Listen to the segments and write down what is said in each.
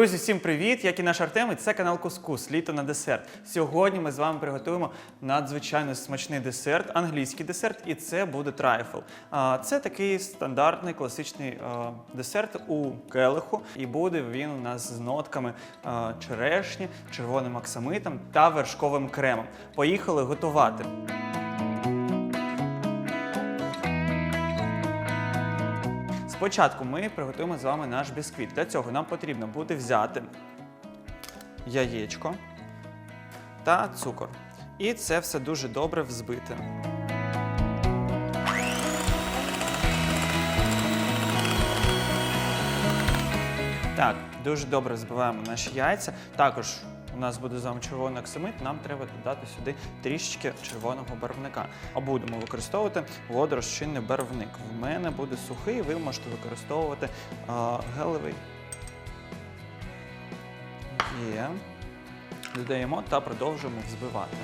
Друзі, всім привіт! Як і наш Артем, і це канал Кускус, літо на десерт. Сьогодні ми з вами приготуємо надзвичайно смачний десерт, англійський десерт, і це буде трайфл. Це такий стандартний класичний десерт у келиху, і буде він у нас з нотками черешні, червоним аксамитом та вершковим кремом. Поїхали готувати. Спочатку ми приготуємо з вами наш бісквіт. Для цього нам потрібно буде взяти яєчко та цукор. І це все дуже добре взбити. Так, дуже добре збиваємо наші яйця. Також у нас буде з вами червоний оксамит, нам треба додати сюди трішечки червоного барвника. А будемо використовувати водорозчинний барвник. В мене буде сухий, ви можете використовувати а, гелевий. Є. Додаємо та продовжуємо взбивати.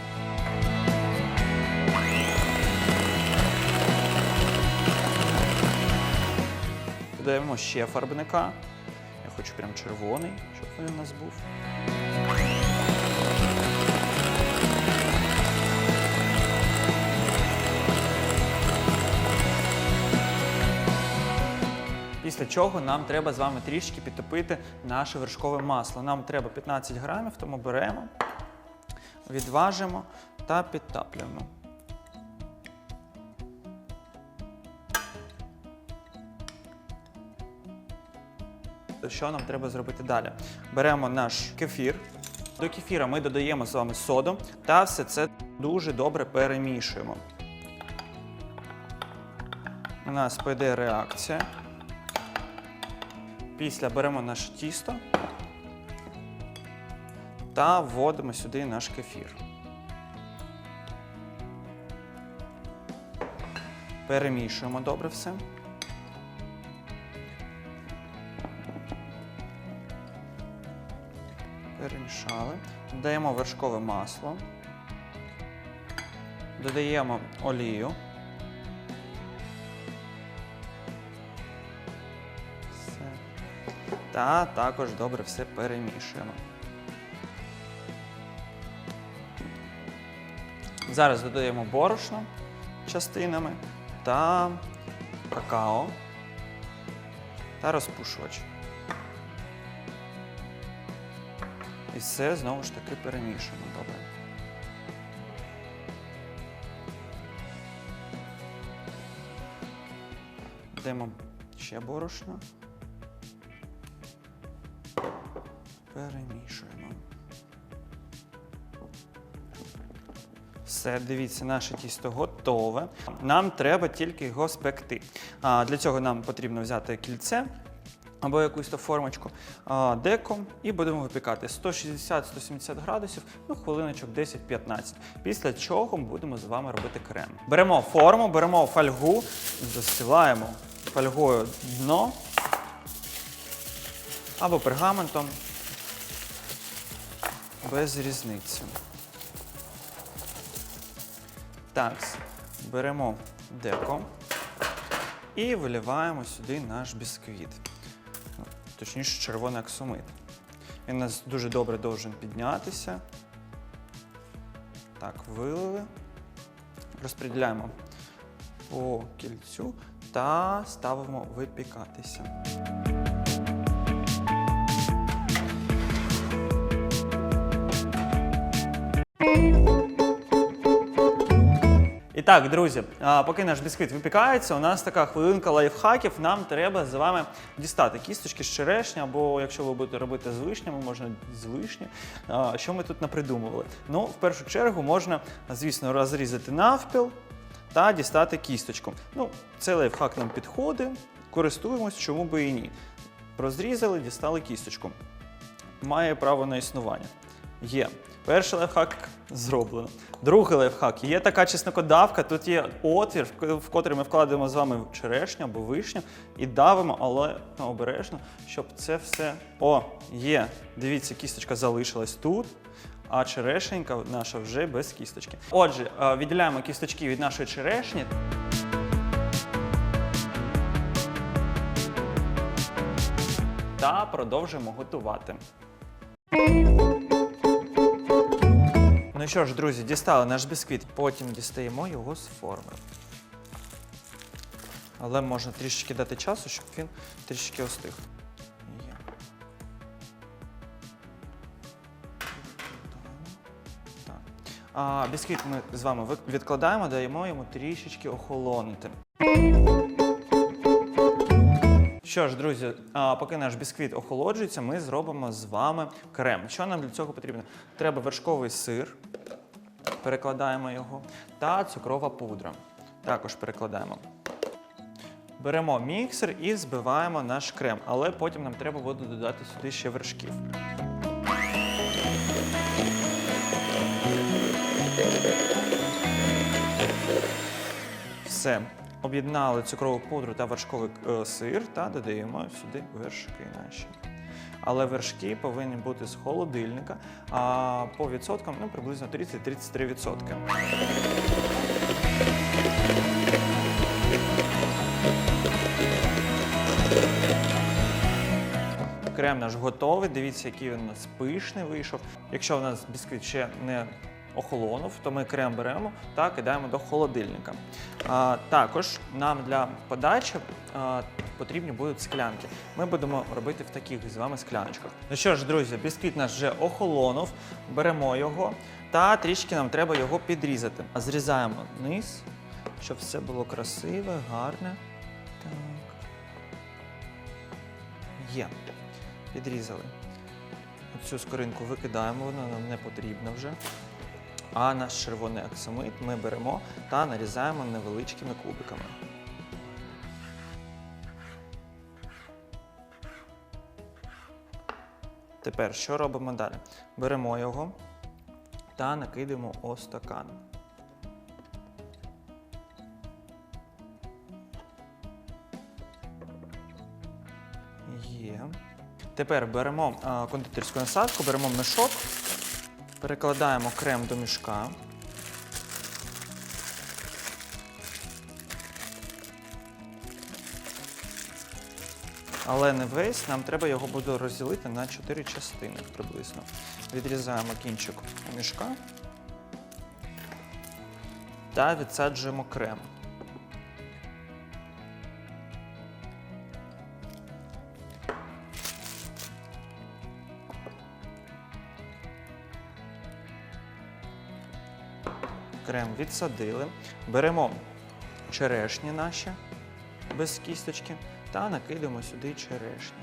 Додаємо ще фарбника. Я хочу прям червоний, щоб він у нас був. Після чого нам треба з вами трішки підтопити наше вершкове масло. Нам треба 15 грамів, тому беремо, відважимо та підтаплюємо. Що нам треба зробити далі? Беремо наш кефір. До кефіра ми додаємо з вами соду та все це дуже добре перемішуємо. У нас пойде реакція. Після беремо наше тісто та вводимо сюди наш кефір. Перемішуємо добре все. Перемішали. Додаємо вершкове масло. Додаємо олію. Та також добре все перемішуємо. Зараз додаємо борошно частинами та какао та розпушувач. І все знову ж таки перемішуємо добре. Додаємо ще борошно. Перемішуємо. Все, дивіться, наше тісто готове. Нам треба тільки його спекти. А, для цього нам потрібно взяти кільце або якусь то формочку, а, деко, і будемо випікати 160-170 градусів, ну, хвилиночок 10-15. Після чого будемо з вами робити крем. Беремо форму, беремо фольгу, застилаємо фольгою дно або пергаментом без різниці. Так, беремо деко і виливаємо сюди наш бісквіт. Точніше, червоний аксомит. Він у нас дуже добре должен піднятися. Так, вилили. Розподіляємо по кільцю та ставимо випікатися. Так, друзі, поки наш бісквіт випікається, у нас така хвилинка лайфхаків. Нам треба з вами дістати кісточки з черешні, або якщо ви будете робити з вишнями, можна з вишні. Що ми тут напридумували? Ну, в першу чергу можна, звісно, розрізати навпіл та дістати кісточку. Ну, цей лайфхак нам підходить, користуємось, чому би і ні. Розрізали, дістали кісточку. Має право на існування. Є. Перший лайфхак зроблено. Другий лайфхак. Є така чеснокодавка, тут є отвір, в котрий ми вкладаємо з вами черешню або вишню і давимо, але обережно, щоб це все. О, є. Дивіться, кісточка залишилась тут. А черешенька наша вже без кісточки. Отже, е, відділяємо кісточки від нашої черешні. та продовжуємо готувати. Ну що ж, друзі, дістали наш бісквіт, потім дістаємо його з форми. Але можна трішечки дати часу, щоб він трішечки остиг. Бісквіт ми з вами відкладаємо, даємо йому трішечки охолонути. Що ж, друзі, поки наш бісквіт охолоджується, ми зробимо з вами крем. Що нам для цього потрібно? Треба вершковий сир, перекладаємо його, та цукрова пудра. Також перекладаємо. Беремо міксер і збиваємо наш крем, але потім нам треба буде додати сюди ще вершків. Все. Об'єднали цукрову пудру та вершковий е, сир та додаємо сюди вершки наші. Але вершки повинні бути з холодильника, а по відсоткам ну, приблизно 30-33%. Крем наш готовий. Дивіться, який він у нас пишний вийшов. Якщо у нас бісквіт ще не охолонув, то ми крем беремо та кидаємо до холодильника. Також нам для подачі потрібні будуть склянки. Ми будемо робити в таких з вами скляночках. Ну що ж, друзі, бісквіт наш вже охолонув. Беремо його та трішки нам треба його підрізати. Зрізаємо низ, щоб все було красиве, гарне. Так. Є. Підрізали. Цю скоринку викидаємо, вона нам не потрібна вже. А наш червоний аксамит ми беремо та нарізаємо невеличкими кубиками. Тепер що робимо далі? Беремо його та накидаємо у стакан. Є. Тепер беремо кондитерську насадку, беремо мішок, перекладаємо крем до мішка. Але не весь, нам треба його буде розділити на 4 частини приблизно. Відрізаємо кінчик у мішка та відсаджуємо крем. Крем відсадили. Беремо черешні наші без кісточки та накидаємо сюди черешні.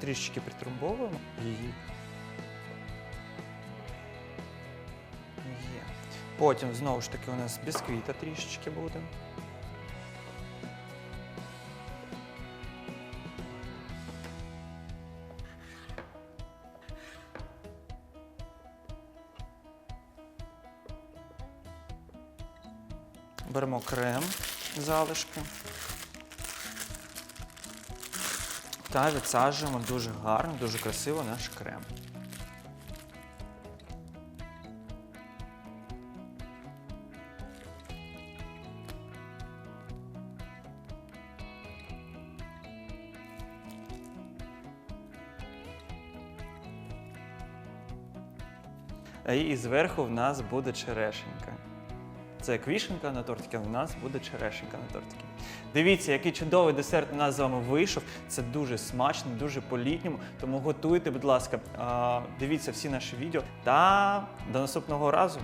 Трішечки притрумбовуємо її. Є. Потім знову ж таки у нас бісквіта трішечки буде. Беремо крем, залишки. Та відсаджуємо дуже гарно, дуже красиво наш крем. І зверху в нас буде черешенька. Це квішенка на тортики, а в нас буде черешенька на тортики. Дивіться, який чудовий десерт у нас з вами вийшов. Це дуже смачно, дуже по-літньому. Тому готуйте, будь ласка, дивіться всі наші відео. Та до наступного разу.